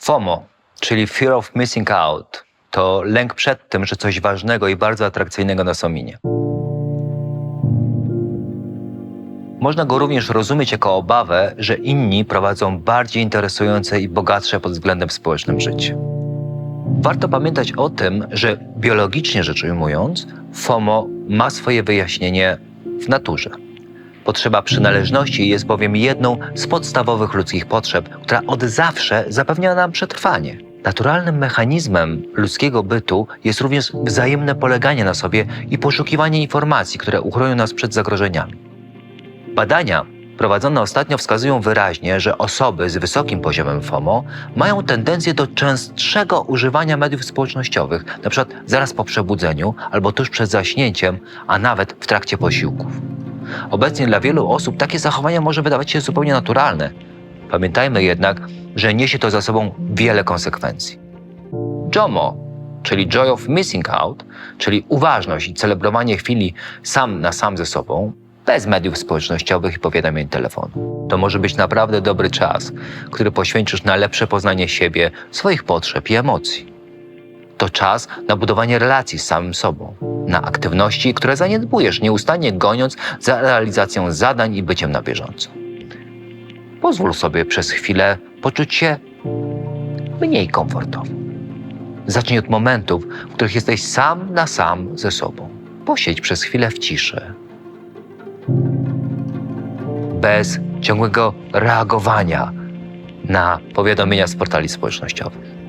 FOMO, czyli Fear of Missing Out, to lęk przed tym, że coś ważnego i bardzo atrakcyjnego nas ominie. Można go również rozumieć jako obawę, że inni prowadzą bardziej interesujące i bogatsze pod względem społecznym życie. Warto pamiętać o tym, że biologicznie rzecz ujmując, FOMO ma swoje wyjaśnienie w naturze. Potrzeba przynależności jest bowiem jedną z podstawowych ludzkich potrzeb, która od zawsze zapewnia nam przetrwanie. Naturalnym mechanizmem ludzkiego bytu jest również wzajemne poleganie na sobie i poszukiwanie informacji, które uchronią nas przed zagrożeniami. Badania prowadzone ostatnio wskazują wyraźnie, że osoby z wysokim poziomem FOMO mają tendencję do częstszego używania mediów społecznościowych, np. zaraz po przebudzeniu albo tuż przed zaśnięciem, a nawet w trakcie posiłków. Obecnie dla wielu osób takie zachowanie może wydawać się zupełnie naturalne. Pamiętajmy jednak, że niesie to za sobą wiele konsekwencji. JOMO, czyli Joy of Missing Out, czyli uważność i celebrowanie chwili sam na sam ze sobą, bez mediów społecznościowych i powiadomień telefonu. To może być naprawdę dobry czas, który poświęcisz na lepsze poznanie siebie, swoich potrzeb i emocji. To czas na budowanie relacji z samym sobą, na aktywności, które zaniedbujesz, nieustannie goniąc za realizacją zadań i byciem na bieżąco. Pozwól sobie przez chwilę poczuć się mniej komfortowo. Zacznij od momentów, w których jesteś sam na sam ze sobą. Posiedź przez chwilę w ciszy. Bez ciągłego reagowania na powiadomienia z portali społecznościowych.